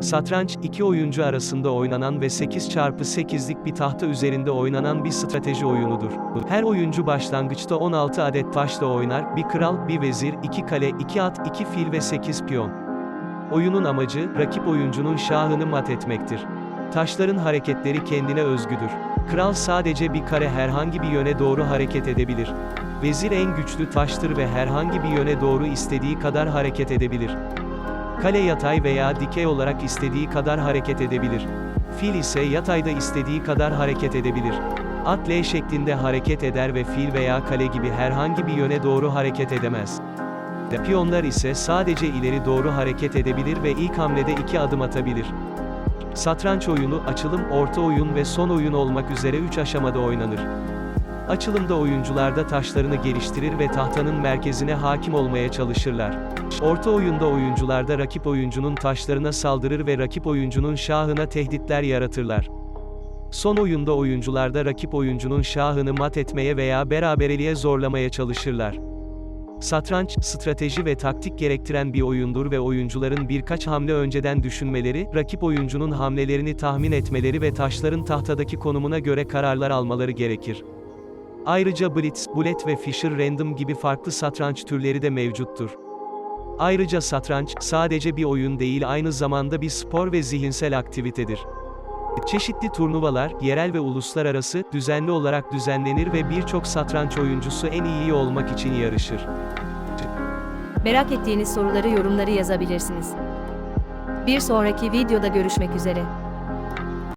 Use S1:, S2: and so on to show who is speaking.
S1: Satranç, iki oyuncu arasında oynanan ve 8x8'lik bir tahta üzerinde oynanan bir strateji oyunudur. Her oyuncu başlangıçta 16 adet taşla oynar, bir kral, bir vezir, iki kale, iki at, iki fil ve 8 piyon. Oyunun amacı, rakip oyuncunun şahını mat etmektir. Taşların hareketleri kendine özgüdür. Kral sadece bir kare herhangi bir yöne doğru hareket edebilir. Vezir en güçlü taştır ve herhangi bir yöne doğru istediği kadar hareket edebilir. Kale yatay veya dikey olarak istediği kadar hareket edebilir. Fil ise yatayda istediği kadar hareket edebilir. At L şeklinde hareket eder ve fil veya kale gibi herhangi bir yöne doğru hareket edemez. Piyonlar ise sadece ileri doğru hareket edebilir ve ilk hamlede iki adım atabilir. Satranç oyunu, açılım, orta oyun ve son oyun olmak üzere 3 aşamada oynanır. Açılımda oyuncularda taşlarını geliştirir ve tahtanın merkezine hakim olmaya çalışırlar. Orta oyunda oyuncularda rakip oyuncunun taşlarına saldırır ve rakip oyuncunun şahına tehditler yaratırlar. Son oyunda oyuncularda rakip oyuncunun şahını mat etmeye veya berabereliğe zorlamaya çalışırlar. Satranç, strateji ve taktik gerektiren bir oyundur ve oyuncuların birkaç hamle önceden düşünmeleri, rakip oyuncunun hamlelerini tahmin etmeleri ve taşların tahtadaki konumuna göre kararlar almaları gerekir. Ayrıca Blitz, Bullet ve Fischer Random gibi farklı satranç türleri de mevcuttur. Ayrıca satranç, sadece bir oyun değil aynı zamanda bir spor ve zihinsel aktivitedir. Çeşitli turnuvalar, yerel ve uluslararası, düzenli olarak düzenlenir ve birçok satranç oyuncusu en iyi olmak için yarışır.
S2: Merak ettiğiniz soruları yorumları yazabilirsiniz. Bir sonraki videoda görüşmek üzere.